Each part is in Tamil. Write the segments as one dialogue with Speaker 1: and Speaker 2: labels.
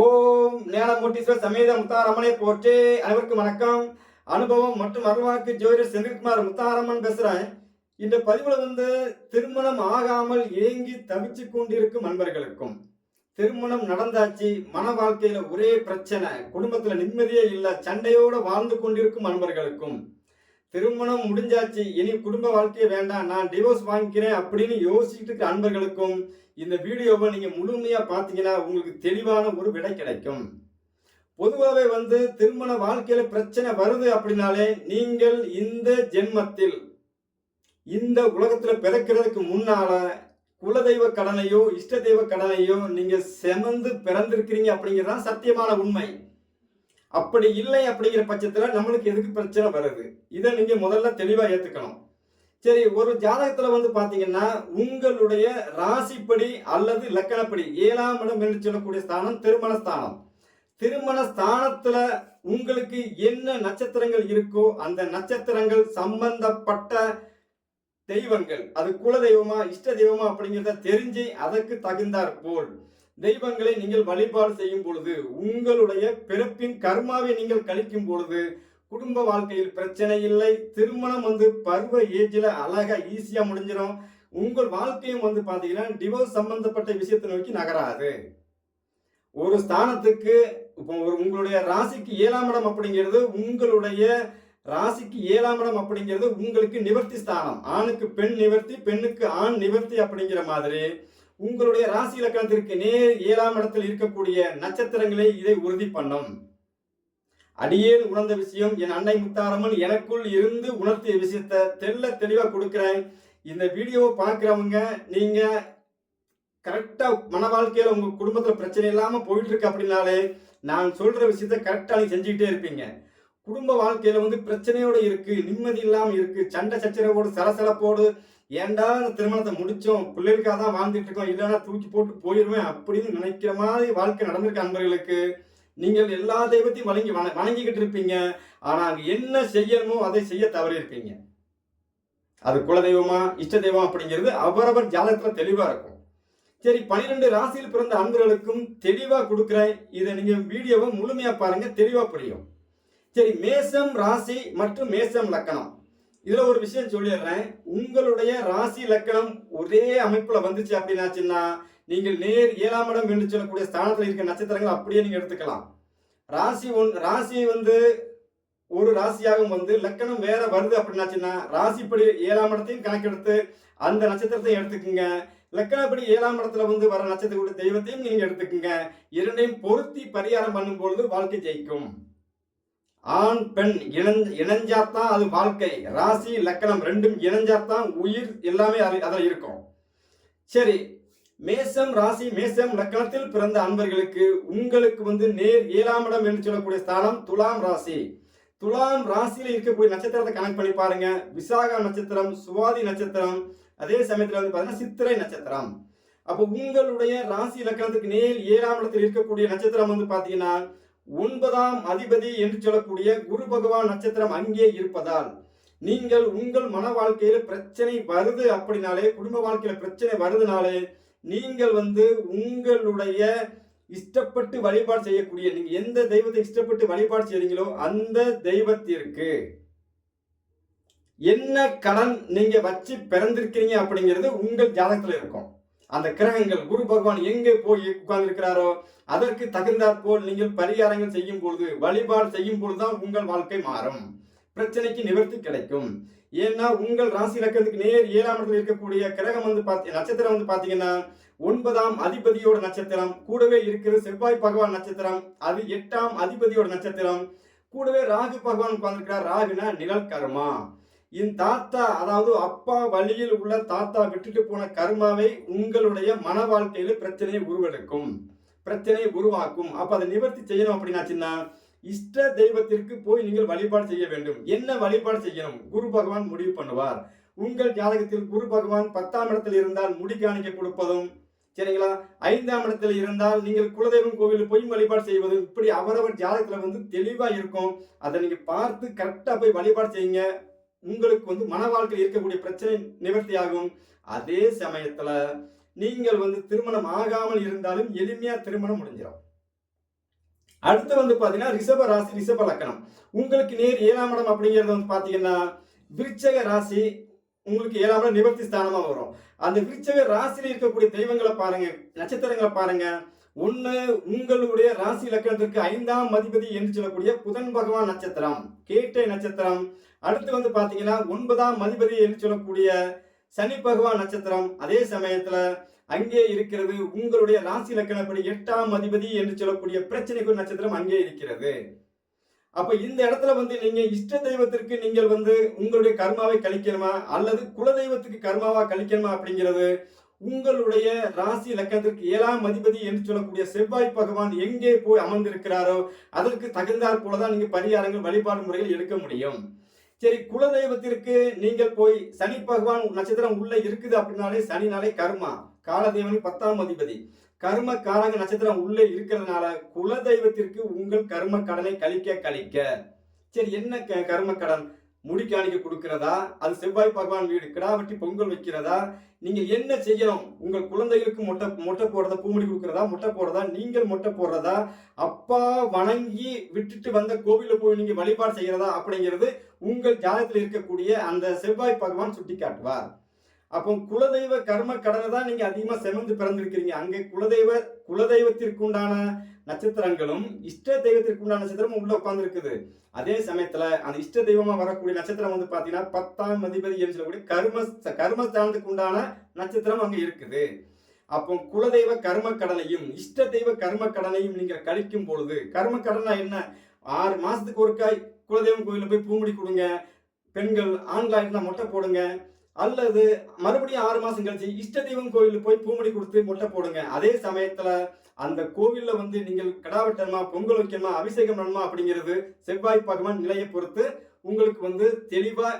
Speaker 1: ஓம் ஞானமூர்த்தீஸ்வரர் சமேத முத்தாரம்மனை போற்றே அனைவருக்கும் வணக்கம். அனுபவம் மற்றும் அருள்வாக்கு ஜோதிடர் செந்தில்குமார் முத்தாரம்மன் பேசுறேன். இந்த பதிவுல வந்து திருமணம் ஆகாமல் ஏங்கி தவிச்சு கொண்டிருக்கும் அன்பர்களுக்கும் திருமணம் நடந்தாச்சு மன வாழ்க்கையில ஒரே பிரச்சனை குடும்பத்துல நிம்மதியே இல்ல சண்டையோட வாழ்ந்து கொண்டிருக்கும் அன்பர்களுக்கும். திருமணம் முடிஞ்சாச்சு இனி குடும்ப வாழ்க்கையே வேண்டாம் நான் டிவோர்ஸ் வாங்கிக்கிறேன் அப்படின்னு யோசிச்சுட்டு இருக்க அன்பர்களுக்கும் இந்த வீடியோவை நீங்கள் முழுமையாக பார்த்தீங்கன்னா உங்களுக்கு தெளிவான ஒரு விடை கிடைக்கும். பொதுவாகவே வந்து திருமண வாழ்க்கையில் பிரச்சனை வருது அப்படின்னாலே நீங்கள் இந்த ஜென்மத்தில் இந்த உலகத்தில் பிறக்கிறதுக்கு முன்னால குலதெய்வ கடனையோ இஷ்ட தெய்வ கடனையோ நீங்கள் செமந்து பிறந்திருக்கிறீங்க அப்படிங்கிறதான் சத்தியமான உண்மை. அப்படி இல்லை அப்படிங்கிற பட்சத்தில் நம்மளுக்கு எதுக்கு பிரச்சனை வருது? இதை நீங்கள் முதல்ல தெளிவாக ஏற்றுக்கணும் சரி ஒரு ஜாதகத்துல வந்து பாத்தீங்கன்னா உங்களுடைய ராசிப்படி அல்லது லக்கணப்படி ஏழாம் இடம் என்று சொல்லக்கூடிய ஸ்தானம் திருமண ஸ்தானம். திருமண ஸ்தானத்துல உங்களுக்கு என்ன நட்சத்திரங்கள் இருக்கோ அந்த நட்சத்திரங்கள் சம்பந்தப்பட்ட தெய்வங்கள். அது குல தெய்வமா இஷ்ட தெய்வமா அப்படிங்கிறத தெரிஞ்சு அதற்கு தகுந்தாற் போல். தெய்வங்களை நீங்கள் வழிபாடு செய்யும் பொழுது உங்களுடைய பிறப்பின் கர்மாவை நீங்கள் கழிக்கும் பொழுது குடும்ப வாழ்க்கையில் பிரச்சனை இல்லை. திருமணம் வந்து பருவ ஏஜில் அழகா ஈஸியாக முடிஞ்சிடும் உங்கள் வாழ்க்கையும் வந்து பார்த்தீங்கன்னா டிவோர்ஸ் சம்பந்தப்பட்ட விஷயத்தை நோக்கி நகராது. ஒரு ஸ்தானத்துக்கு இப்போ ஒரு உங்களுடைய ராசிக்கு ஏழாம் இடம் அப்படிங்கிறது உங்களுடைய ராசிக்கு ஏழாம் இடம் அப்படிங்கிறது உங்களுக்கு நிவர்த்தி ஸ்தானம். ஆணுக்கு பெண் நிவர்த்தி பெண்ணுக்கு ஆண் நிவர்த்தி அப்படிங்கிற மாதிரி உங்களுடைய ராசி இலக்கணத்திற்கு நேர் ஏழாம் இடத்தில் இருக்கக்கூடிய நட்சத்திரங்களே இதை உறுதி பண்ணும். அடியேன் உணர்ந்த விஷயம் என் அன்னை முத்தாரம்மன் எனக்குள் இருந்து உணர்த்திய விஷயத்த தெல்ல தெளிவா கொடுக்குறேன். இந்த வீடியோவை பார்க்குறவங்க நீங்க கரெக்டா மன வாழ்க்கையில உங்க குடும்பத்துல பிரச்சனை இல்லாம போயிட்டு இருக்கு அப்படின்னாலே நான் சொல்ற விஷயத்த கரெக்டா நீங்க செஞ்சுக்கிட்டே இருப்பீங்க. குடும்ப வாழ்க்கையில வந்து பிரச்சனையோட இருக்கு நிம்மதி இல்லாம இருக்கு சண்டை சச்சரவோடு சலசலப்போடு ஏன்டா திருமணத்தை முடிச்சோம் பிள்ளைகளுக்காக தான் வாழ்ந்துட்டு இருக்கோம் இல்லைன்னா தூக்கி போட்டு போயிடுவேன் அப்படின்னு நினைக்கிற மாதிரி வாழ்க்கை நடந்திருக்கு அன்பர்களுக்கு. நீங்கள் எல்லா தெய்வத்தையும் வணங்கி வண- வணங்கிக்கிட்டு இருப்பீங்க. ஆனால் என்ன செய்யணுமோ அதை செய்ய தவறி இருப்பீங்க அது குலதெய்வமா இஷ்ட தெய்வம் அப்படிங்கிறது அவரவர் ஜாதகத்தில் தெளிவாக இருக்கும். சரி பனிரெண்டு ராசியில் பிறந்த அன்பர்களுக்கும் தெளிவாக கொடுக்குறேன். இதை நீங்கள் வீடியோவை முழுமையாக பாருங்க தெளிவாக புரியும். சரி மேசம் ராசி மற்றும் மேசம் லக்கணம். இதில் ஒரு விஷயம் சொல்லிடுறேன். உங்களுடைய ராசி லக்கணம் ஒரே அமைப்பில் வந்துச்சு அப்படின்னாச்சுன்னா நீங்கள் நேர் ஏழாம் இடம் என்று சொல்லக்கூடிய ஸ்தானத்தில் இருக்க நட்சத்திரங்கள் அப்படியே நீங்கள் எடுத்துக்கலாம். ராசி ஒன் ராசி வந்து ஒரு ராசியாகவும் வந்து லக்கணம் வேற வருது அப்படின்னாச்சுன்னா ராசிப்படி ஏழாம் இடத்தையும் கணக்கெடுத்து அந்த நட்சத்திரத்தையும் எடுத்துக்கோங்க. லக்கணப்படி ஏழாம் இடத்துல வந்து வர நட்சத்திரக்கூடிய தெய்வத்தையும் நீங்கள் எடுத்துக்கோங்க. இரண்டையும் பொருத்தி பரிகாரம் பண்ணும்பொழுது வாழ்க்கை ஜெயிக்கும். ஆண் பெண் இணைஞ்ச இணைஞ்சாத்தான் அது வாழ்க்கை. ராசி லக்கணம் ரெண்டும் இணைஞ்சாத்தான் உயிர் எல்லாமே அதில் இருக்கும். சரி மேசம் ராசி மேசம் லக்கணத்தில் பிறந்த அன்பர்களுக்கு உங்களுக்கு வந்து நேர் ஏழாம் இடம் என்று சொல்லக்கூடிய ஸ்தானம் துலாம் ராசி. துலாம் ராசியில் இருக்கக்கூடிய நட்சத்திரத்தை கனெக்ட் பண்ணி பாருங்க. விசாகா நட்சத்திரம் சுவாதி நட்சத்திரம் அதே சமயத்தில் வந்து பார்த்தீங்கன்னா சித்திரை நட்சத்திரம். அப்போ உங்களுடைய ராசி இலக்கணத்துக்கு நேர் ஏழாம் இடத்தில் இருக்கக்கூடிய நட்சத்திரம் வந்து பார்த்தீங்கன்னா ஒன்பதாம் அதிபதி என்று சொல்லக்கூடிய குரு பகவான் நட்சத்திரம் அங்கே இருப்பதால் நீங்கள் உங்கள் மன வாழ்க்கையில் பிரச்சனை வருது அப்படின்னாலே குடும்ப வாழ்க்கையில் பிரச்சனை வருதுனாலே நீங்கள் வந்து உங்களுடைய இஷ்டப்பட்டு வழிபாடு செய்யக்கூடிய நீங்க எந்த தெய்வத்தை இஷ்டப்பட்டு வழிபாடு செய்றீங்களோ அந்த தெய்வத்திற்கு என்ன கடன் நீங்க வச்சு பிறந்திருக்கிறீங்க அப்படிங்கிறது உங்கள் ஜாதகத்துல இருக்கும். அந்த கிரகங்கள் குரு பகவான் எங்கே போய் உட்கார்ந்து இருக்கிறாரோ அதற்கு தகுந்தாற் போல் நீங்கள் பரிகாரங்கள் செய்யும் பொழுது வழிபாடு செய்யும் பொழுதுதான் உங்கள் வாழ்க்கை மாறும். பிரச்சனைக்கு நிவர்த்தி கிடைக்கும். ஏன்னா உங்கள் ராசி இலக்கணத்துக்கு நேர் ஏழாம் இடத்துல இருக்கக்கூடிய கிரகம் வந்து பார்த்தி நட்சத்திரம் வந்து பார்த்தீங்கன்னா ஒன்பதாம் அதிபதியோட நட்சத்திரம் கூடவே இருக்கிற செவ்வாய் பகவான் நட்சத்திரம் அது எட்டாம் அதிபதியோட நட்சத்திரம் கூடவே ராகு பகவான் உட்கார்ந்துருக்கிறார். ராகுனா நிழல் கர்மா. என் தாத்தா அதாவது அப்பா வழியில் உள்ள தாத்தா விட்டுட்டு போன கர்மாவை உங்களுடைய மன வாழ்க்கையில பிரச்சனையை உருவெடுக்கும். பிரச்சனையை உருவாக்கும். அப்ப அதை நிவர்த்தி செய்யணும் அப்படின்னாச்சுன்னா இஷ்ட தெய்வத்திற்கு போய் நீங்கள் வழிபாடு செய்ய வேண்டும். என்ன வழிபாடு செய்யணும்? குரு பகவான் முடிவு பண்ணுவார். உங்கள் ஜாதகத்தில் குரு பகவான் பத்தாம் இடத்தில் இருந்தால் முடி காணிக்க கொடுப்பதும் சரிங்களா? ஐந்தாம் இடத்தில் இருந்தால் நீங்கள் குலதெய்வம் கோவிலில் போய் வழிபாடு செய்வதும் இப்படி அவரவர் ஜாதகத்தில் வந்து தெளிவாக இருக்கும். அதை நீங்கள் பார்த்து கரெக்டாக போய் வழிபாடு செய்யுங்க. உங்களுக்கு வந்து மன வாழ்க்கையில் இருக்கக்கூடிய பிரச்சனை நிவர்த்தி ஆகும் அதே சமயத்தில் நீங்கள் வந்து திருமணம் ஆகாமல் இருந்தாலும் எளிமையாக திருமணம் முடிஞ்சிடும். அடுத்து வந்து பாத்தீங்கன்னா ரிஷப ராசி ரிஷப லக்கணம். உங்களுக்கு நேர் ஏழாம் இடம் அப்படிங்கிறது வந்து பாத்தீங்கன்னா விருச்சக ராசி உங்களுக்கு ஏழாம் இடம் நிவர்த்தி ஸ்தானமா வரும். அந்த விருச்சக ராசியில இருக்கக்கூடிய தெய்வங்களை பாருங்க நட்சத்திரங்களை பாருங்க. ஒண்ணு உங்களுடைய ராசி லக்கணத்திற்கு ஐந்தாம் மதிபதி என்று சொல்லக்கூடிய புதன் பகவான் நட்சத்திரம் கேட்டை நட்சத்திரம். அடுத்து வந்து பாத்தீங்கன்னா ஒன்பதாம் மதிபதி என்று சொல்லக்கூடிய சனி பகவான் நட்சத்திரம். அதே சமயத்துல அங்கே இருக்கிறது. உங்களுடைய ராசி லக்கணப்படி எட்டாம் அதிபதி என்று சொல்லக்கூடிய பிரச்சனைக்குள் நட்சத்திரம் அங்கே இருக்கிறது. அப்ப இந்த இடத்துல வந்து நீங்க இஷ்ட தெய்வத்திற்கு நீங்கள் வந்து உங்களுடைய கர்மாவை கழிக்கணுமா? அல்லது குல தெய்வத்துக்கு கர்மாவா கழிக்கணுமா அப்படிங்கிறது உங்களுடைய ராசி லக்கணத்திற்கு ஏழாம் அதிபதி என்று சொல்லக்கூடிய செவ்வாய் பகவான் எங்கே போய் அமர்ந்திருக்கிறாரோ அதற்கு தகுந்தாற் போலதான் நீங்க பரிகாரங்கள் வழிபாடு முறைகள் எடுக்க முடியும். சரி குலதெய்வத்திற்கு நீங்கள் போய் சனி பகவான் நட்சத்திரம் உள்ள இருக்குது அப்படின்னாலே சனினாலே கர்மா. காலதேவன் பத்தாம் அதிபதி. கர்ம காரங்க நட்சத்திரம் உள்ளே இருக்கிறதுனால குலதெய்வத்திற்கு உங்கள் கர்ம கடனை கழிக்க கழிக்க. சரி என்ன க- கர்ம கடன்? முடி காணிக்க கொடுக்கிறதா? அது செவ்வாய் பகவான் வீடு கிடாவட்டி பொங்கல் வைக்கிறதா? நீங்க என்ன செய்யணும்? உங்கள் குழந்தைகளுக்கு மொட்டை மொட்டை போடுறதா? பூமுடி கொடுக்குறதா? மொட்டை போடுறதா? நீங்கள் மொட்டை போடுறதா? அப்பா வணங்கி விட்டுட்டு வந்த கோவிலில் போய் நீங்க வழிபாடு செய்யறதா? அப்படிங்கிறது உங்கள் ஜாதகத்தில் இருக்கக்கூடிய அந்த செவ்வாய் பகவான் சுட்டி காட்டுவார் அப்போ குலதெய்வ கர்ம கடனை தான் நீங்க அதிகமா செமந்து பிறந்திருக்கிறீங்க. அங்கே குலதெய்வ குலதெய்வத்திற்குண்டான நட்சத்திரங்களும் இஷ்ட தெய்வத்திற்கு உண்டான நட்சத்திரமும் உள்ள உட்காந்துருக்குது அதே சமயத்துல அந்த இஷ்ட தெய்வமா வரக்கூடிய நட்சத்திரம் வந்து பாத்தீங்கன்னா பத்தாம் அதிபதி என்று சொல்லக்கூடிய கர்ம கர்மஸ்தானத்துக்கு உண்டான நட்சத்திரம் அங்க இருக்குது. அப்போ குலதெய்வ கர்ம கடனையும் இஷ்ட தெய்வ கர்ம கடனையும் நீங்கள் கழிக்கும் பொழுது கர்ம கடனா என்ன? ஆறு மாசத்துக்கு ஒருக்காய் குலதெய்வம் கோயில போய் பூமுடி கொடுங்க. பெண்கள் ஆண்களாக இருந்தால் மொட்டை போடுங்க. அல்லது மறுபடியும் ஆறு மாசம் கழிச்சு இஷ்ட தெய்வம் கோயிலுக்கு போய் பூமுடி கொடுத்து முட்டை போடுங்க. அதே சமயத்துல அந்த கோவில்ல வந்து நீங்கள் கடா பொங்கல் வைக்கணுமா அபிஷேகம் பண்ணணுமா அப்படிங்கிறது செவ்வாய் பகவான் நிலையை பொறுத்து உங்களுக்கு வந்து தெளிவா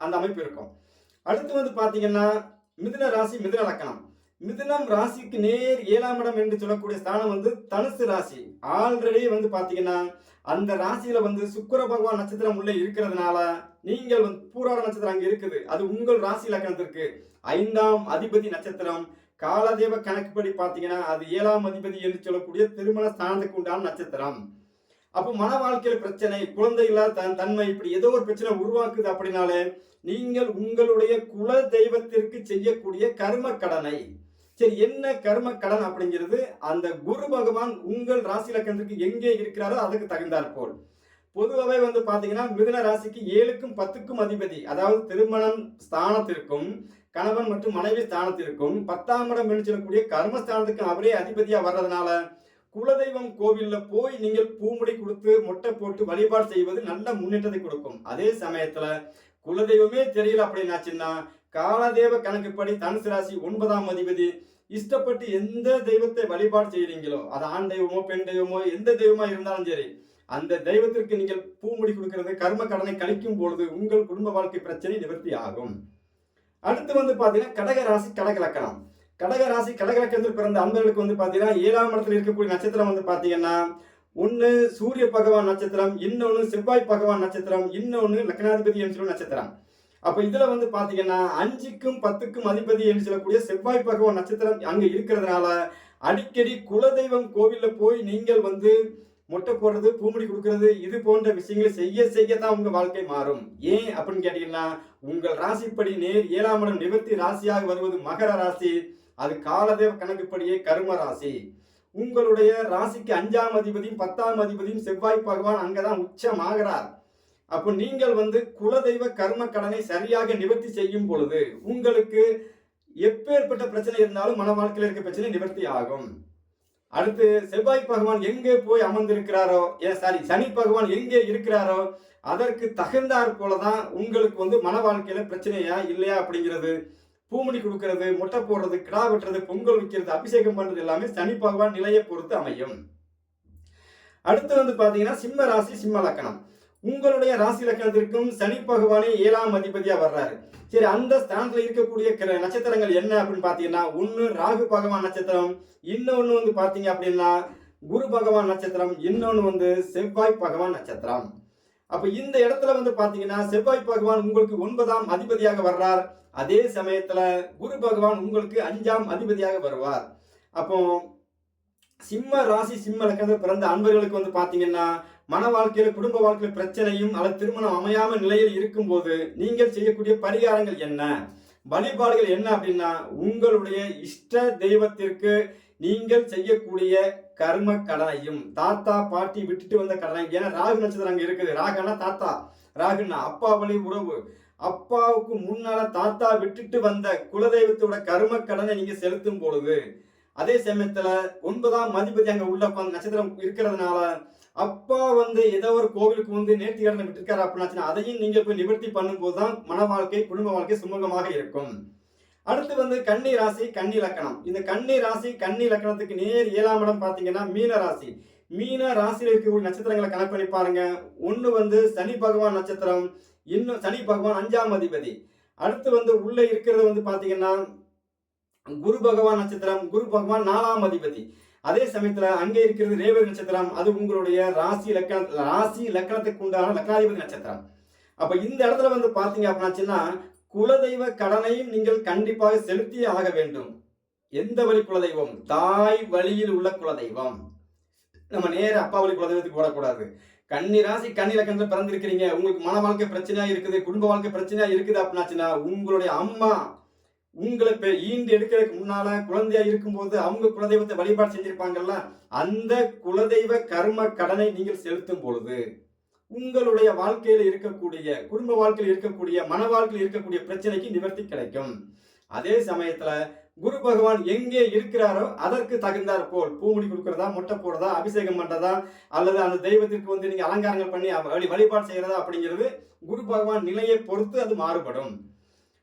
Speaker 1: அந்த அமைப்பு இருக்கும். அடுத்து வந்து பாத்தீங்கன்னா மிதுன ராசி மிதுன லக்கணம். மிதுனம் ராசிக்கு நேர் ஏழாம் இடம் என்று சொல்லக்கூடிய ஸ்தானம் வந்து தனுசு ராசி. ஆல்ரெடி வந்து பார்த்தீங்கன்னா அந்த ராசியில வந்து சுக்கிர பகவான் நட்சத்திரம் உள்ளே இருக்கிறதுனால நீங்கள் வந்து பூராட நட்சத்திரம் அங்கே இருக்குது. அது உங்கள் ராசி லக்கணத்திற்கு. ஐந்தாம் அதிபதி நட்சத்திரம். காலதேவ கணக்குப்படி பார்த்தீங்கன்னா அது ஏழாம் அதிபதி என்று சொல்லக்கூடிய திருமண ஸ்தானத்துக்கு உண்டான நட்சத்திரம். அப்போ மன வாழ்க்கையில் பிரச்சனை குழந்தை இல்லாத தன் தன்மை இப்படி ஏதோ ஒரு பிரச்சனை உருவாக்குது அப்படின்னாலே நீங்கள் உங்களுடைய குல தெய்வத்திற்கு செய்யக்கூடிய கர்ம கடனை. சரி என்ன கர்ம கடன் அப்படிங்கிறது? அந்த குரு பகவான் உங்கள் ராசி லக்கணத்துக்கு எங்கே இருக்கிறாரோ அதுக்கு தகுந்தாற் போல். பொதுவாகவே வந்து பார்த்தீங்கன்னா மிதுன ராசிக்கு ஏழுக்கும் பத்துக்கும் அதிபதி. அதாவது திருமணம் ஸ்தானத்திற்கும் கணவன் மற்றும் மனைவி ஸ்தானத்திற்கும் பத்தாம் இடம் என்று சொல்லக்கூடிய கர்மஸ்தானத்துக்கு அவரே அதிபதியாக வர்றதுனால குலதெய்வம் கோவில்ல போய் நீங்கள் பூமுடி கொடுத்து மொட்டை போட்டு வழிபாடு செய்வது நல்ல முன்னேற்றத்தை கொடுக்கும். அதே சமயத்தில் குலதெய்வமே தெரியல அப்படின்னாச்சுன்னா காலதேவ கணக்குப்படி தனுசு ராசி ஒன்பதாம் அதிபதி இஷ்டப்பட்டு எந்த தெய்வத்தை வழிபாடு செய்கிறீங்களோ அது ஆண் தெய்வமோ பெண் தெய்வமோ எந்த தெய்வமா இருந்தாலும் சரி அந்த தெய்வத்திற்கு நீங்கள் பூமுடி கொடுக்கிறது கர்ம கடனை கழிக்கும் பொழுது உங்கள் குடும்ப வாழ்க்கை பிரச்சனை நிவர்த்தி ஆகும். அடுத்து வந்து பாத்தீங்கன்னா கடக ராசி கடகலக்கணம் கடக ராசி கடக பிறந்த அன்பர்களுக்கு வந்து பாத்தீங்கன்னா ஏழாம் இடத்துல இருக்கக்கூடிய நட்சத்திரம் வந்து பாத்தீங்கன்னா ஒன்று சூரிய பகவான் நட்சத்திரம் இன்னொன்னு செவ்வாய் பகவான் நட்சத்திரம் இன்னொன்னு லக்னாதிபதி என்று நட்சத்திரம். அப்ப இதுல வந்து பாத்தீங்கன்னா அஞ்சுக்கும் பத்துக்கும் அதிபதி என்று சொல்லக்கூடிய செவ்வாய் பகவான் நட்சத்திரம் அங்க இருக்கிறதுனால அடிக்கடி குலதெய்வம் கோவில்ல போய் நீங்கள் வந்து மொட்டை போடுறது பூமுடி கொடுக்கறது இது போன்ற விஷயங்களை செய்ய செய்ய தான் உங்க வாழ்க்கை மாறும். ஏன் அப்படின்னு கேட்டீங்கன்னா உங்கள் ராசிப்படி நேர் ஏழாம் இடம் நிவர்த்தி ராசியாக வருவது மகர ராசி அது காலதேவ கணக்குப்படியே கரும ராசி. உங்களுடைய ராசிக்கு அஞ்சாம் அதிபதியும் பத்தாம் அதிபதியும் செவ்வாய் பகவான் அங்கதான் உச்சமாகிறார். அப்போ நீங்கள் வந்து குலதெய்வ கர்ம கடனை சரியாக நிவர்த்தி செய்யும் பொழுது உங்களுக்கு எப்பேற்பட்ட பிரச்சனை இருந்தாலும் மன வாழ்க்கையில் இருக்க பிரச்சனை நிவர்த்தி ஆகும். அடுத்து செவ்வாய் பகவான் எங்கே போய் அமர்ந்திருக்கிறாரோ ஏன் சாரி சனி பகவான் எங்கே இருக்கிறாரோ அதற்கு தகுந்தாற் போலதான் உங்களுக்கு வந்து மன வாழ்க்கையில பிரச்சனையா இல்லையா அப்படிங்கிறது பூமணி கொடுக்கறது முட்டை போடுறது கிடா வெட்டுறது பொங்கல் வைக்கிறது அபிஷேகம் பண்றது எல்லாமே சனி பகவான் நிலையை பொறுத்து அமையும். அடுத்து வந்து பாத்தீங்கன்னா சிம்ம ராசி சிம்ம லக்கணம். உங்களுடைய ராசி லக்கணத்திற்கும் சனி பகவானே ஏழாம் அதிபதியா வர்றாரு. சரி அந்த ஸ்தானத்துல இருக்கக்கூடிய கிர- நட்சத்திரங்கள் என்ன அப்படின்னு பாத்தீங்கன்னா ஒன்னு ராகு பகவான் நட்சத்திரம் இன்னொன்னு வந்து பாத்தீங்க அப்படின்னா குரு பகவான் நட்சத்திரம் இன்னொன்னு வந்து செவ்வாய் பகவான் நட்சத்திரம். அப்ப இந்த இடத்துல வந்து பாத்தீங்கன்னா செவ்வாய் பகவான் உங்களுக்கு ஒன்பதாம் அதிபதியாக வர்றார். அதே சமயத்துல குரு பகவான் உங்களுக்கு அஞ்சாம் அதிபதியாக வருவார். அப்போ சிம்ம ராசி சிம்ம லக்கணத்தில் பிறந்த அன்பர்களுக்கு வந்து பாத்தீங்கன்னா மன வாழ்க்கையில குடும்ப வாழ்க்கையில பிரச்சனையும் அல்லது திருமணம் அமையாம நிலையில் இருக்கும்போது நீங்கள் செய்யக்கூடிய பரிகாரங்கள் என்ன? வழிபாடுகள் என்ன அப்படின்னா உங்களுடைய இஷ்ட தெய்வத்திற்கு நீங்கள் செய்யக்கூடிய கர்ம கடனையும் தாத்தா பாட்டி விட்டுட்டு வந்த கடனை ஏன்னா ராகு நட்சத்திரம் அங்கே இருக்குது. ராகுனா தாத்தா. ராகுன்னா அப்பா வழி உறவு. அப்பாவுக்கு முன்னால தாத்தா விட்டுட்டு வந்த குலதெய்வத்தோட கர்ம கடனை நீங்க செலுத்தும் பொழுது அதே சமயத்துல ஒன்பதாம் மதிபதி அங்க உள்ள நட்சத்திரம் இருக்கிறதுனால அப்பா வந்து ஏதோ ஒரு கோவிலுக்கு வந்து நேர்த்தி கடந்து விட்டுருக்காரு அப்படின்னாச்சுன்னா அதையும் நீங்க போய் நிவர்த்தி பண்ணும்போது தான் மன வாழ்க்கை குடும்ப வாழ்க்கை சுமூகமாக இருக்கும். அடுத்து வந்து கன்னி ராசி கன்னி லக்கணம். இந்த கன்னி ராசி கன்னி லக்கணத்துக்கு நேர் ஏழாம் இடம் பார்த்தீங்கன்னா மீன ராசி. மீன ராசியில் இருக்கக்கூடிய நட்சத்திரங்களை கணக்கு பண்ணி பாருங்க. ஒன்று வந்து சனி பகவான் நட்சத்திரம் இன்னும் சனி பகவான் அஞ்சாம் அதிபதி. அடுத்து வந்து உள்ளே இருக்கிறது வந்து பார்த்தீங்கன்னா குரு பகவான் நட்சத்திரம் குரு பகவான் நாலாம் அதிபதி. அதே சமயத்துல அங்கே இருக்கிறது ரேவதி நட்சத்திரம் அது உங்களுடைய ராசி லக்கண ராசி லக்கணத்துக்கு உண்டான லக்னாதிபதி நட்சத்திரம். அப்ப இந்த இடத்துல வந்து பாத்தீங்க அப்படின்னாச்சுன்னா குலதெய்வ கடனையும் நீங்கள் கண்டிப்பாக செலுத்தியே ஆக வேண்டும். எந்த வழி குலதெய்வம்? தாய் வழியில் உள்ள குலதெய்வம். நம்ம நேர அப்பா வழி குலதெய்வத்துக்கு போடக்கூடாது கன்னி ராசி கன்னி லக்கணத்துல பிறந்திருக்கிறீங்க. உங்களுக்கு மன வாழ்க்கை பிரச்சனையா இருக்குது குடும்ப வாழ்க்கை பிரச்சனையா இருக்குது அப்படின்னாச்சுன்னா உங்களுடைய அம்மா உங்களை பெ ஈண்டு எடுக்கிறதுக்கு முன்னால குழந்தையா இருக்கும்போது அவங்க குலதெய்வத்தை வழிபாடு செஞ்சிருப்பாங்கல்ல அந்த குலதெய்வ கர்ம கடனை நீங்கள் செலுத்தும் பொழுது உங்களுடைய வாழ்க்கையில இருக்கக்கூடிய குடும்ப வாழ்க்கையில் இருக்கக்கூடிய மன வாழ்க்கையில் இருக்கக்கூடிய பிரச்சனைக்கு நிவர்த்தி கிடைக்கும். அதே சமயத்துல குரு பகவான் எங்கே இருக்கிறாரோ அதற்கு தகுந்தார் போல் பூமுடி கொடுக்கறதா மொட்டை போடுறதா அபிஷேகம் பண்றதா அல்லது அந்த தெய்வத்திற்கு வந்து நீங்க அலங்காரங்கள் பண்ணி அவ- வழி வழிபாடு செய்யறதா அப்படிங்கிறது குரு பகவான் நிலையை பொறுத்து அது மாறுபடும்.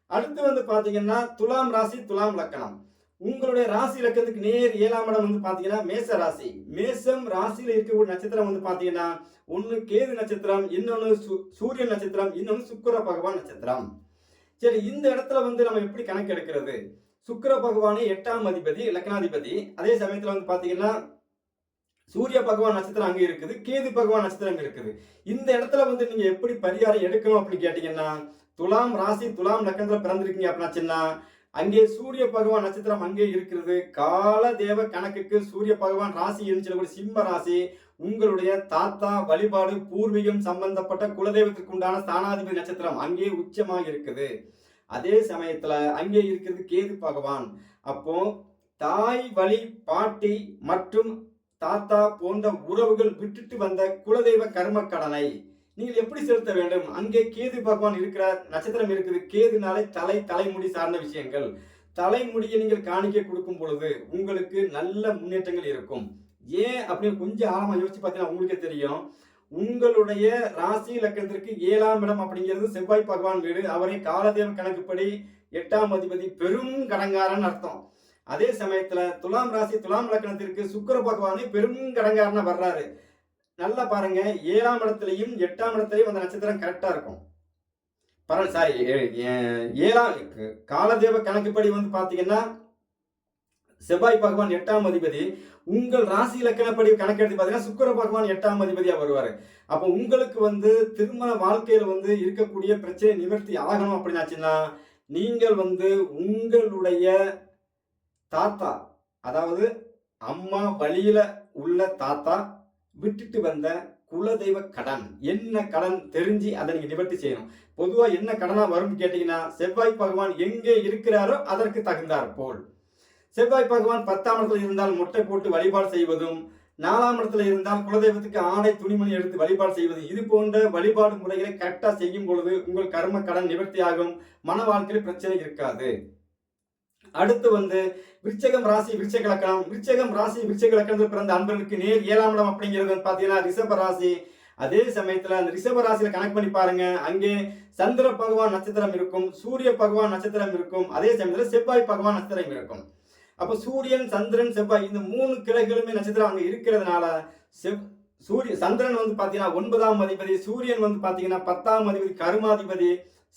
Speaker 1: அடுத்து வந்து பார்த்தீங்கன்னா துலாம் ராசி துலாம் லக்கணம். உங்களுடைய ராசி லக்கணத்துக்கு நேர் ஏழாம் இடம் வந்து பார்த்தீங்கன்னா மேச ராசி. மேசம் ராசியில் இருக்கக்கூடிய நட்சத்திரம் வந்து பார்த்தீங்கன்னா ஒன்று கேது நட்சத்திரம் இன்னொன்று சு- சூரியன் நட்சத்திரம் இன்னொன்னு சுக்கர பகவான் நட்சத்திரம். சரி இந்த இடத்துல வந்து நம்ம எப்படி கணக்கு எடுக்கிறது? சுக்கிர பகவானே எட்டாம் அதிபதி லக்னாதிபதி. அதே சமயத்தில் வந்து பார்த்தீங்கன்னா சூரிய பகவான் நட்சத்திரம் அங்கே இருக்குது கேது பகவான் நட்சத்திரம் இருக்குது. இந்த இடத்துல வந்து நீங்க எப்படி பரிகாரம் எடுக்கணும் அப்படின்னு கேட்டீங்கன்னா துலாம் ராசி துலாம் நட்சத்திரம் பிறந்திருக்கீங்க அப்படின்னாச்சுன்னா அங்கே சூரிய பகவான் நட்சத்திரம் அங்கே இருக்கிறது. கால தேவ கணக்குக்கு சூரிய பகவான் ராசி என்று சொல்லக்கூடிய சிம்ம ராசி உங்களுடைய தாத்தா வழிபாடு பூர்வீகம் சம்பந்தப்பட்ட குலதெய்வத்திற்கு உண்டான ஸ்தானாதிபதி நட்சத்திரம் அங்கே உச்சமாக இருக்குது. அதே சமயத்துல அங்கே இருக்கிறது கேது பகவான். அப்போ தாய் வழி பாட்டி மற்றும் தாத்தா போன்ற உறவுகள் விட்டுட்டு வந்த குலதெய்வ கர்ம கடனை நீங்கள் எப்படி செலுத்த வேண்டும்? அங்கே கேது பகவான் இருக்கிறார் நட்சத்திரம் இருக்குது. கேதுனாலே தலை தலைமுடி சார்ந்த விஷயங்கள். தலைமுடியை நீங்கள் காணிக்க கொடுக்கும் பொழுது உங்களுக்கு நல்ல முன்னேற்றங்கள் இருக்கும். ஏன் அப்படின்னு கொஞ்சம் ஆழமா யோசிச்சு பார்த்தீங்கன்னா உங்களுக்கே தெரியும். உங்களுடைய ராசி லக்கணத்திற்கு ஏழாம் இடம் அப்படிங்கிறது செவ்வாய் பகவான் வீடு. அவரை காலதேவ கணக்குப்படி எட்டாம் அதிபதி பெரும் கடங்காரன் அர்த்தம். அதே சமயத்துல துலாம் ராசி துலாம் லக்கணத்திற்கு சுக்கர பகவானே பெரும் கடங்காரனா வர்றாரு. நல்லா பாருங்க. ஏழாம் இடத்துலையும் எட்டாம் இடத்துலையும் அந்த நட்சத்திரம் கரெக்டாக இருக்கும். பரவ சாரி ஏழாம் காலதேவ கணக்குப்படி வந்து பார்த்தீங்கன்னா செவ்வாய் பகவான் எட்டாம் அதிபதி உங்கள் ராசி இலக்கணப்படி கணக்கெடுத்து பார்த்தீங்கன்னா சுக்கர பகவான் எட்டாம் அதிபதியாக வருவார். அப்போ உங்களுக்கு வந்து திருமண வாழ்க்கையில் வந்து இருக்கக்கூடிய பிரச்சனை நிவர்த்தி ஆகணும் அப்படின்னாச்சுன்னா நீங்கள் வந்து உங்களுடைய தாத்தா அதாவது அம்மா வழியில் உள்ள தாத்தா விட்டுட்டு வந்த குலதெய்வ கடன். என்ன கடன் தெரிஞ்சு அதை நீங்க நிவர்த்தி செய்யணும். பொதுவா என்ன கடனா வரும்னு கேட்டீங்கன்னா செவ்வாய் பகவான் எங்கே இருக்கிறாரோ அதற்கு தகுந்தார் போல். செவ்வாய் பகவான் பத்தாம் இடத்துல இருந்தால் முட்டை போட்டு வழிபாடு செய்வதும் நாலாம் இடத்துல இருந்தால் குலதெய்வத்துக்கு ஆடை துணிமணி எடுத்து வழிபாடு செய்வது இது போன்ற வழிபாடு முறைகளை கரெக்டா செய்யும் பொழுது உங்கள் கர்ம கடன் நிவர்த்தி ஆகும். மன வாழ்க்கையில் பிரச்சனை இருக்காது. அடுத்து வந்து விருச்சகம் ராசி விருச்சக லக்கணம். விருச்சகம் ராசி விருச்சக லக்கணத்தில் பிறந்த அன்பர்களுக்கு நேர் ஏழாம் இடம் அப்படிங்கிறது வந்து ரிஷப ராசி. அதே சமயத்துல அந்த ரிஷப ராசியில கணக்கு பண்ணி பாருங்க. அங்கே சந்திர பகவான் நட்சத்திரம் இருக்கும். சூரிய பகவான் நட்சத்திரம் இருக்கும். அதே சமயத்துல செவ்வாய் பகவான் நட்சத்திரம் இருக்கும். அப்ப சூரியன் சந்திரன் செவ்வாய் இந்த மூணு கிளைகளுமே நட்சத்திரம் அங்க இருக்கிறதுனால செவ் சூரிய சந்திரன் வந்து பாத்தீங்கன்னா ஒன்பதாம் அதிபதி சூரியன் வந்து பாத்தீங்கன்னா பத்தாம் அதிபதி கருமாதிபதி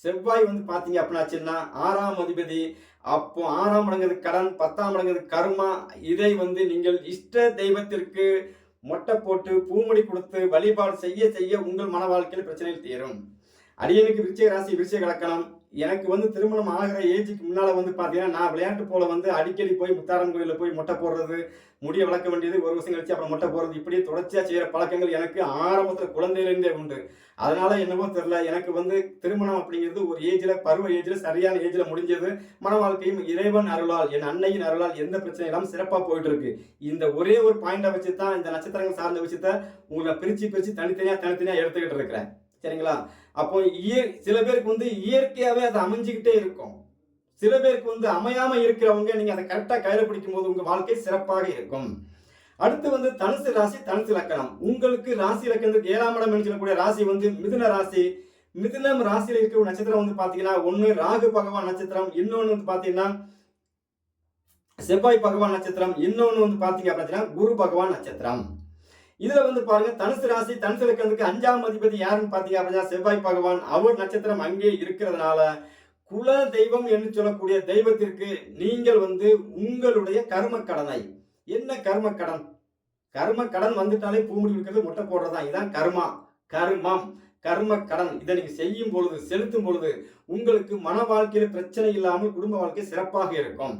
Speaker 1: செவ்வாய் வந்து பாத்தீங்க அப்படின்னாச்சுன்னா ஆறாம் அதிபதி அப்போ ஆறாம் மடங்கு கடன் பத்தாம் மடங்கு கர்மா இதை வந்து நீங்கள் இஷ்ட தெய்வத்திற்கு மொட்டை போட்டு பூமொழி கொடுத்து வழிபாடு செய்ய செய்ய உங்கள் மன வாழ்க்கையில் பிரச்சனைகள் தீரும். அடியனுக்கு விருச்சிக ராசி விருச்சிக கலக்கணம் எனக்கு வந்து திருமணம் ஆகிற ஏஜுக்கு முன்னால் வந்து பார்த்தீங்கன்னா நான் விளையாட்டு போல் வந்து அடிக்கடி போய் முத்தாரன் கோயிலில் போய் மொட்டை போடுறது முடிய வளர்க்க வேண்டியது ஒரு வருஷம் கழிச்சு அப்புறம் மொட்டை போடுறது இப்படியே தொடர்ச்சியாக செய்கிற பழக்கங்கள் எனக்கு ஆரம்பத்தில் குழந்தையிலேருந்தே உண்டு. அதனால் என்னவோ தெரில எனக்கு வந்து திருமணம் அப்படிங்கிறது ஒரு ஏஜில் பருவ ஏஜில் சரியான ஏஜில் முடிஞ்சது. மன வாழ்க்கையும் இறைவன் அருளால் என் அன்னையின் அருளால் எந்த பிரச்சனை இல்லாமல் சிறப்பாக போயிட்டு இருக்கு. இந்த ஒரே ஒரு பாயிண்டை வச்சு தான் இந்த நட்சத்திரங்கள் சார்ந்த விஷயத்த உங்களை பிரித்து பிரித்து தனித்தனியாக தனித்தனியாக எடுத்துக்கிட்டு இருக்கிறேன். சரிங்களா? அப்போ இய சில பேருக்கு வந்து இயற்கையாகவே அது அமைஞ்சுக்கிட்டே இருக்கும். சில பேருக்கு வந்து அமையாம இருக்கிறவங்க நீங்க அதை கரெக்டாக கயிறு பிடிக்கும் போது உங்க வாழ்க்கை சிறப்பாக இருக்கும். அடுத்து வந்து தனுசு ராசி தனுசு லக்கணம். உங்களுக்கு ராசி லக்கணத்துக்கு ஏழாம் இடம் என்று சொல்லக்கூடிய ராசி வந்து மிதுன ராசி. மிதுனம் ராசியில இருக்கிற நட்சத்திரம் வந்து பாத்தீங்கன்னா ஒண்ணு ராகு பகவான் நட்சத்திரம் இன்னொன்னு வந்து பாத்தீங்கன்னா செவ்வாய் பகவான் நட்சத்திரம் இன்னொன்னு வந்து பாத்தீங்க அப்படின்னா குரு பகவான் நட்சத்திரம். இதுல வந்து பாருங்க தனுசு ராசி தனுசு லக்கணத்துக்கு அஞ்சாம் அதிபதி யாருன்னு பாத்தீங்க அப்படின்னா செவ்வாய் பகவான். அவர் நட்சத்திரம் அங்கே இருக்கிறதுனால குல தெய்வம் என்று சொல்லக்கூடிய தெய்வத்திற்கு நீங்கள் வந்து உங்களுடைய கர்ம கடனை. என்ன கர்ம கடன்? கர்ம கடன் வந்துட்டாலே பூமுடி இருக்கிறது முட்டை போடுறதா இதுதான் கர்மா. கர்மம். கர்ம கடன். இதை நீங்க செய்யும் பொழுது செலுத்தும் பொழுது உங்களுக்கு மன வாழ்க்கையில பிரச்சனை இல்லாமல் குடும்ப வாழ்க்கை சிறப்பாக இருக்கும்.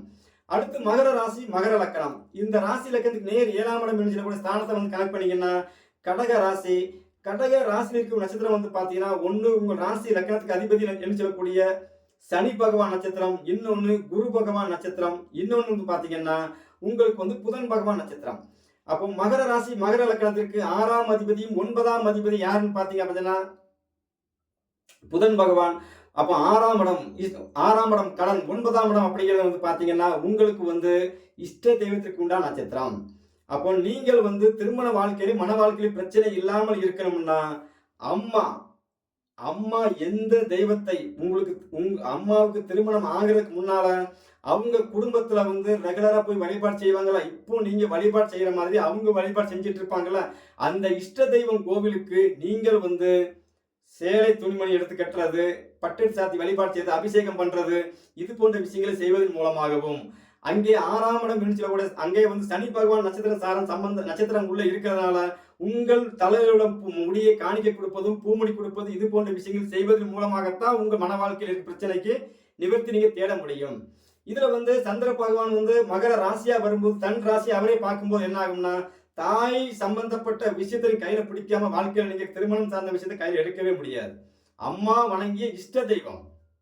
Speaker 1: அடுத்து மகர ராசி மகர லக்கணம். இந்த ராசி லக்கணத்துக்கு நேர் ஏழாம் இடம் என்று சொல்லக்கூடிய ஸ்தானத்தை வந்து கனெக்ட் பண்ணீங்கன்னா கடக ராசி கடக ராசியில் இருக்கும் நட்சத்திரம் வந்து பார்த்தீங்கன்னா ஒன்று உங்கள் ராசி லக்கணத்துக்கு அதிபதி என்று சொல்லக்கூடிய சனி பகவான் நட்சத்திரம் இன்னொன்று குரு பகவான் நட்சத்திரம் இன்னொன்று வந்து பார்த்தீங்கன்னா உங்களுக்கு வந்து புதன் பகவான் நட்சத்திரம். அப்போ மகர ராசி மகர லக்கணத்திற்கு ஆறாம் அதிபதியும் ஒன்பதாம் அதிபதி யாருன்னு பார்த்தீங்க அப்படின்னா புதன் பகவான். அப்போ ஆறாம் இடம் ஆறாம் இடம் கடன் ஒன்பதாம் இடம் அப்படிங்கிறது வந்து பார்த்தீங்கன்னா உங்களுக்கு வந்து இஷ்ட தெய்வத்திற்கு உண்டான நட்சத்திரம். அப்போ நீங்கள் வந்து திருமண வாழ்க்கையிலே மன வாழ்க்கையில பிரச்சனை இல்லாமல் இருக்கணும்னா அம்மா அம்மா எந்த தெய்வத்தை உங்களுக்கு உங் அம்மாவுக்கு திருமணம் ஆகிறதுக்கு முன்னால அவங்க குடும்பத்துல வந்து ரெகுலரா போய் வழிபாடு செய்வாங்களா? இப்போ நீங்க வழிபாடு செய்யற மாதிரி அவங்க வழிபாடு செஞ்சுட்டு இருப்பாங்களா? அந்த இஷ்ட தெய்வம் கோவிலுக்கு நீங்கள் வந்து சேலை துணிமணி எடுத்து கட்டுறது பட்டு சாத்தி வழிபாடு செய்து அபிஷேகம் பண்றது இது போன்ற விஷயங்களை செய்வதன் மூலமாகவும் அங்கே ஆறாம் இடம் இருந்துச்சுல கூட அங்கே வந்து சனி பகவான் நட்சத்திர சாரம் சம்பந்த நட்சத்திரம் உள்ள இருக்கிறதுனால உங்கள் தலையிலுள்ள முடியை காணிக்க கொடுப்பதும் பூமுடி கொடுப்பதும் இது போன்ற விஷயங்கள் செய்வதன் மூலமாகத்தான் உங்கள் மன வாழ்க்கையில் இருக்கிற பிரச்சனைக்கு நிவர்த்தி நீங்க தேட முடியும். இதுல வந்து சந்திர பகவான் வந்து மகர ராசியா வரும்போது தன் ராசி அவரே பார்க்கும்போது என்ன ஆகும்னா தாய் சம்பந்தப்பட்ட விஷயத்தை கையில பிடிக்காம வாழ்க்கையில நீங்க திருமணம் சார்ந்த விஷயத்தை கையில எடுக்கவே முடியாது. அம்மா வணங்கிய இஷ்ட தெய்வம்.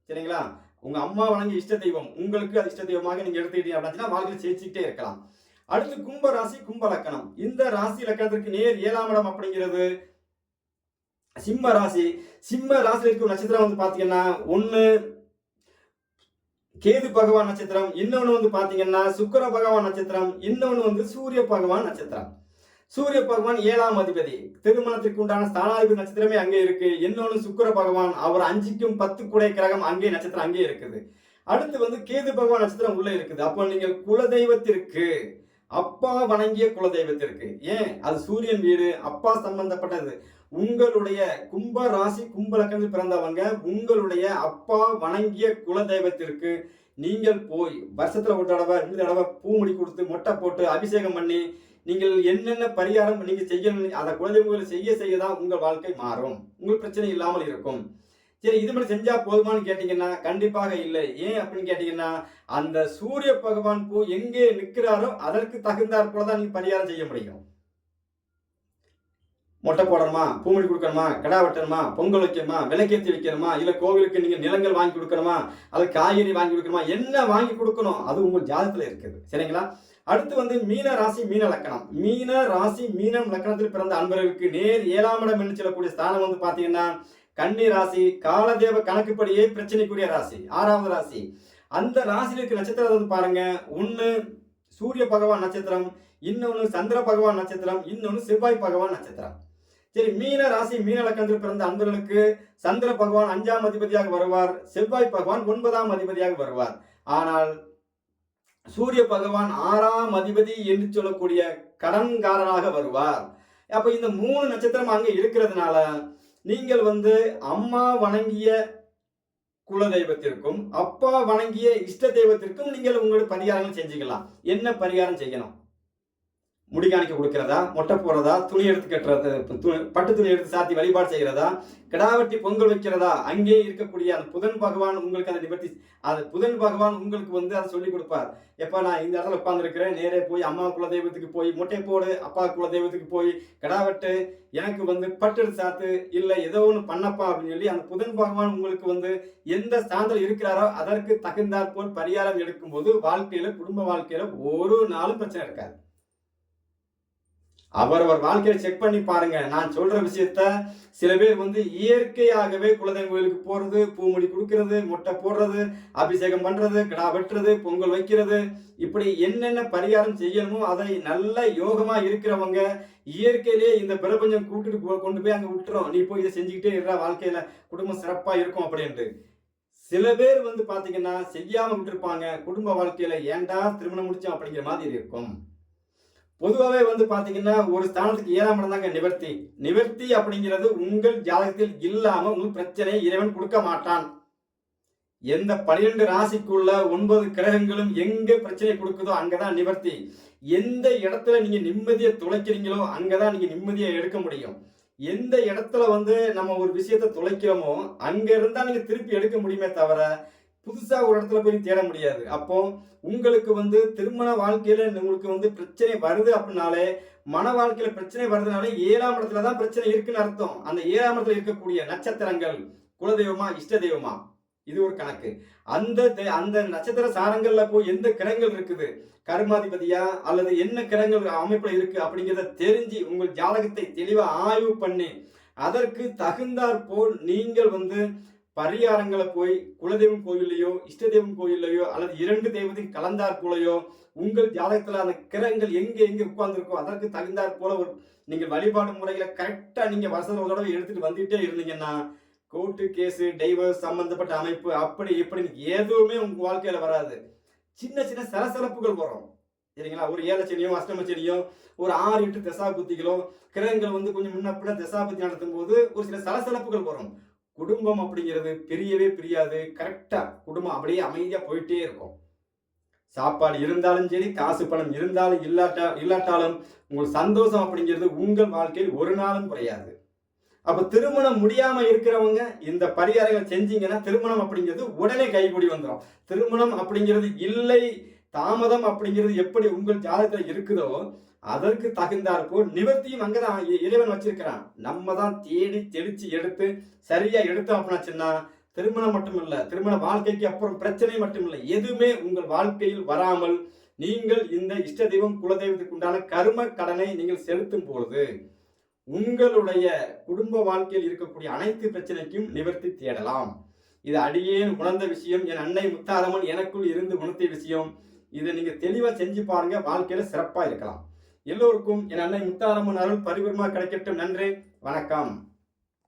Speaker 1: சரிங்களா? உங்க அம்மா வணங்கிய இஷ்ட தெய்வம். உங்களுக்கு அது இஷ்ட தெய்வமாக நீங்க எடுத்துக்கிட்டீங்க அப்படின்னா வாழ்க்கையில் ஜெயிச்சுக்கிட்டே இருக்கலாம். அடுத்து கும்ப ராசி கும்ப லக்கணம். இந்த ராசி லக்கணத்திற்கு நேர் ஏழாம் இடம் அப்படிங்கிறது சிம்ம ராசி. சிம்ம ராசியில் இருக்கும் நட்சத்திரம் வந்து பாத்தீங்கன்னா ஒன்னு கேது பகவான் நட்சத்திரம். இன்னொன்னு வந்து பாத்தீங்கன்னா சுக்கர பகவான் நட்சத்திரம். இன்னொன்னு வந்து சூரிய பகவான் நட்சத்திரம். சூரிய பகவான் ஏழாம் அதிபதி. திருமணத்திற்கு உண்டான ஸ்தானாதிபதி நட்சத்திரமே அங்கே இருக்கு. இன்னொன்னு சுக்கிர பகவான். அவர் அஞ்சுக்கும் பத்து குடை கிரகம் அங்கே நட்சத்திரம் அங்கே இருக்குது. அடுத்து வந்து கேது பகவான் நட்சத்திரம் உள்ள இருக்குது. அப்போ நீங்கள் குலதெய்வத்திற்கு அப்பா வணங்கிய குலதெய்வத்திற்கு. ஏன்? அது சூரியன் வீடு அப்பா சம்பந்தப்பட்டது. உங்களுடைய கும்ப ராசி கும்ப லக்கணத்தில் பிறந்தவங்க உங்களுடைய அப்பா வணங்கிய குலதெய்வத்திற்கு நீங்கள் போய் வருஷத்துல ஒரு தடவை ரெண்டு தடவை பூமுடி கொடுத்து மொட்டை போட்டு அபிஷேகம் பண்ணி நீங்கள் என்னென்ன பரிகாரம் நீங்க செய்யணும் அதை குலதெய்வங்களை செய்ய செய்ய தான் உங்கள் வாழ்க்கை மாறும். உங்கள் பிரச்சனை இல்லாமல் இருக்கும். சரி இது மாதிரி செஞ்சா போதுமான்னு கேட்டீங்கன்னா கண்டிப்பாக இல்லை. ஏன் அப்படின்னு கேட்டீங்கன்னா அந்த சூரிய பகவான் பூ எங்கே நிற்கிறாரோ அதற்கு தகுந்தாற் போல தான் நீங்க பரிகாரம் செய்ய முடியும். மொட்டை போடணுமா? பூமொழி கொடுக்கணுமா? கடா வெட்டணுமா? பொங்கல் வைக்கணுமா? விளக்கேற்றி வைக்கணுமா? இல்லை கோவிலுக்கு நீங்கள் நிலங்கள் வாங்கி கொடுக்கணுமா? அது காய்கறி வாங்கி கொடுக்கணுமா? என்ன வாங்கி கொடுக்கணும்? அது உங்கள் ஜாதகத்துல இருக்குது. சரிங்களா? அடுத்து வந்து மீன ராசி மீன லக்கணம். மீன ராசி மீனம் லக்கணத்தில் பிறந்த அன்பர்களுக்கு நேர் ஏழாம் இடம் என்று சொல்லக்கூடிய ஸ்தானம் வந்து பாத்தீங்கன்னா கன்னி ராசி காலதேவ கணக்குப்படியே பிரச்சனைக்குரிய ராசி ஆறாவது ராசி. அந்த ராசியில் இருக்க நட்சத்திரத்தை வந்து பாருங்க ஒன்று சூரிய பகவான் நட்சத்திரம் இன்னொன்று சந்திர பகவான் நட்சத்திரம் இன்னொன்று செவ்வாய் பகவான் நட்சத்திரம். சரி மீன ராசி மீன லக்கணத்தில் பிறந்த அன்பர்களுக்கு சந்திர பகவான் அஞ்சாம் அதிபதியாக வருவார் செவ்வாய் பகவான் ஒன்பதாம் அதிபதியாக வருவார். ஆனால் சூரிய பகவான் ஆறாம் அதிபதி என்று சொல்லக்கூடிய கடன்காரனாக வருவார். அப்ப இந்த மூணு நட்சத்திரம் அங்க இருக்கிறதுனால நீங்கள் வந்து அம்மா வணங்கிய குலதெய்வத்திற்கும் அப்பா வணங்கிய இஷ்ட தெய்வத்திற்கும் நீங்கள் உங்களுடைய பரிகாரங்கள் செஞ்சுக்கலாம். என்ன பரிகாரம் செய்யணும்? முடி காணிக்க கொடுக்கிறதா? மொட்டை போடுறதா? துணி எடுத்து கட்டுறது? துணி பட்டு துணி எடுத்து சாத்தி வழிபாடு செய்கிறதா? கிடாவட்டி பொங்கல் வைக்கிறதா? அங்கே இருக்கக்கூடிய அந்த புதன் பகவான் உங்களுக்கு அதை நிவர்த்தி அது புதன் பகவான் உங்களுக்கு வந்து அதை சொல்லி கொடுப்பார். எப்போ நான் இந்த இடத்துல உட்காந்துருக்கிறேன் நேரே போய் அம்மா குல தெய்வத்துக்கு போய் மொட்டை போடு அப்பா குல தெய்வத்துக்கு போய் கிடாவட்டு எனக்கு வந்து பட்டு எடுத்து சாத்து இல்லை ஏதோ ஒன்று பண்ணப்பா அப்படின்னு சொல்லி அந்த புதன் பகவான் உங்களுக்கு வந்து எந்த ஸ்தானத்தில் இருக்கிறாரோ அதற்கு தகுந்தாற்போல் பரிகாரம் எடுக்கும்போது வாழ்க்கையில் குடும்ப வாழ்க்கையில் ஒரு நாளும் பிரச்சனை இருக்காது. அவரவர் வாழ்க்கையை செக் பண்ணி பாருங்க. நான் சொல்ற விஷயத்த சில பேர் வந்து இயற்கையாகவே குலதெய்வம் கோயிலுக்கு போறது பூமொழி கொடுக்கறது முட்டை போடுறது அபிஷேகம் பண்றது கிடா வெட்டுறது பொங்கல் வைக்கிறது. இப்படி என்னென்ன பரிகாரம் செய்யணுமோ அதை நல்ல யோகமா இருக்கிறவங்க இயற்கையிலேயே இந்த பிரபஞ்சம் கூட்டிட்டு போ- கொண்டு போய் அங்க விட்டுரும். நீ போய் இதை செஞ்சுக்கிட்டே இருற வாழ்க்கையில குடும்பம் சிறப்பா இருக்கும் அப்படின்ட்டு. சில பேர் வந்து பாத்தீங்கன்னா செய்யாம விட்டுருப்பாங்க. குடும்ப வாழ்க்கையில ஏன்டா திருமணம் முடிச்சோம் அப்படிங்கிற மாதிரி இருக்கும். பொதுவாகவே வந்து பார்த்தீங்கன்னா ஒரு ஸ்தானத்துக்கு ஏழாம் இடம் தாங்க நிவர்த்தி. நிவர்த்தி அப்படிங்கிறது உங்கள் ஜாதகத்தில் இல்லாமல் உங்களுக்கு பிரச்சனையை இறைவன் கொடுக்க மாட்டான். எந்த பன்னிரெண்டு ராசிக்குள்ள ஒன்பது கிரகங்களும் எங்க பிரச்சனை கொடுக்குதோ அங்கதான் நிவர்த்தி. எந்த இடத்துல நீங்க நிம்மதியை துளைக்கிறீங்களோ அங்கதான் நீங்க நிம்மதியை எடுக்க முடியும். எந்த இடத்துல வந்து நம்ம ஒரு விஷயத்தை துளைக்கிறோமோ அங்க இருந்தா நீங்க திருப்பி எடுக்க முடியுமே தவிர புதுசாக ஒரு இடத்துல போய் தேட முடியாது. அப்போ உங்களுக்கு வந்து திருமண வாழ்க்கையில் உங்களுக்கு வந்து பிரச்சனை வருது அப்படின்னாலே மன வாழ்க்கையில் பிரச்சனை வருதுனாலே ஏழாம் இடத்துல தான் பிரச்சனை இருக்குன்னு அர்த்தம். அந்த ஏழாம் இடத்துல இருக்கக்கூடிய நட்சத்திரங்கள் குலதெய்வமா இஷ்ட தெய்வமா? இது ஒரு கணக்கு. அந்த தெ- அந்த நட்சத்திர சாரங்கள்ல போய் எந்த கிரகங்கள் இருக்குது? கர்மாதிபதியா அல்லது என்ன கிரகங்கள் அமைப்புல இருக்கு அப்படிங்கிறத தெரிஞ்சு உங்கள் ஜாதகத்தை தெளிவா ஆய்வு பண்ணி அதற்கு தகுந்தாற் போல் நீங்கள் வந்து பரிகாரங்களை போய் குலதெய்வம் கோயிலையோ இஷ்ட தெய்வம் கோயிலையோ அல்லது இரண்டு தெய்வத்தையும் கலந்தாற் போலையோ உங்கள் ஜாதகத்தில் அந்த கிரகங்கள் எங்கே எங்கே உட்கார்ந்துருக்கோ அதற்கு தகுந்தாற் போல ஒரு நீங்கள் வழிபாடு முறைகளை கரெக்டாக நீங்கள் வருஷத்துல ஒரு தடவை எடுத்துகிட்டு வந்துகிட்டே இருந்தீங்கன்னா கோர்ட்டு கேஸு டைவர்ஸ் சம்மந்தப்பட்ட அமைப்பு அப்படி இப்படின்னு எதுவுமே உங்கள் வாழ்க்கையில் வராது. சின்ன சின்ன சலசலப்புகள் வரும். சரிங்களா? ஒரு ஏழச்சனியோ அஷ்டமச்சனியோ ஒரு ஆறு எட்டு தசா புத்திகளோ கிரகங்கள் வந்து கொஞ்சம் முன்ன பின்ன தசா புத்தி நடத்தும் போது ஒரு சில சலசலப்புகள் வரும். குடும்பம் அப்படிங்கிறது பிரியவே பிரியாது. கரெக்டாக குடும்பம் அப்படியே அமைதியாக போயிட்டே இருக்கும். சாப்பாடு இருந்தாலும் சரி காசு பணம் இருந்தாலும் இல்லாட்டா இல்லாட்டாலும் உங்கள் சந்தோஷம் அப்படிங்கிறது உங்கள் வாழ்க்கையில் ஒரு நாளும் குறையாது. அப்போ திருமணம் முடியாமல் இருக்கிறவங்க இந்த பரிகாரங்கள் செஞ்சீங்கன்னா திருமணம் அப்படிங்கிறது உடனே கைகூடி வந்துடும் திருமணம் அப்படிங்கிறது இல்லை தாமதம் அப்படிங்கிறது எப்படி உங்கள் ஜாதகத்தில் இருக்குதோ அதற்கு தகுந்தாற்போல் நிவர்த்தியும் அங்கதான் இ- இறைவன் வச்சிருக்கிறான். நம்ம தான் தேடி தெளிச்சு எடுத்து சரியா எடுத்தோம் அப்படின்னாச்சுன்னா திருமணம் மட்டுமில்ல திருமண வாழ்க்கைக்கு அப்புறம் பிரச்சனை மட்டும் இல்லை எதுவுமே உங்கள் வாழ்க்கையில் வராமல் நீங்கள் இந்த இஷ்ட தெய்வம் குலதெய்வத்துக்கு உண்டான கர்ம கடனை நீங்கள் செலுத்தும் பொழுது உங்களுடைய குடும்ப வாழ்க்கையில் இருக்கக்கூடிய அனைத்து பிரச்சனைக்கும் நிவர்த்தி தேடலாம். இது அடியேன் உணர்ந்த விஷயம். என் அன்னை முத்தாரம்மன் எனக்குள் இருந்து உணர்த்திய விஷயம். இதை நீங்கள் தெளிவாக செஞ்சு பாருங்கள் வாழ்க்கையில் சிறப்பாக இருக்கலாம். எல்லோருக்கும் என் அன்னை முத்தாரம்மன் அருள் பரிபூர்ணமா கிடைக்கட்டும். நன்றி. வணக்கம்.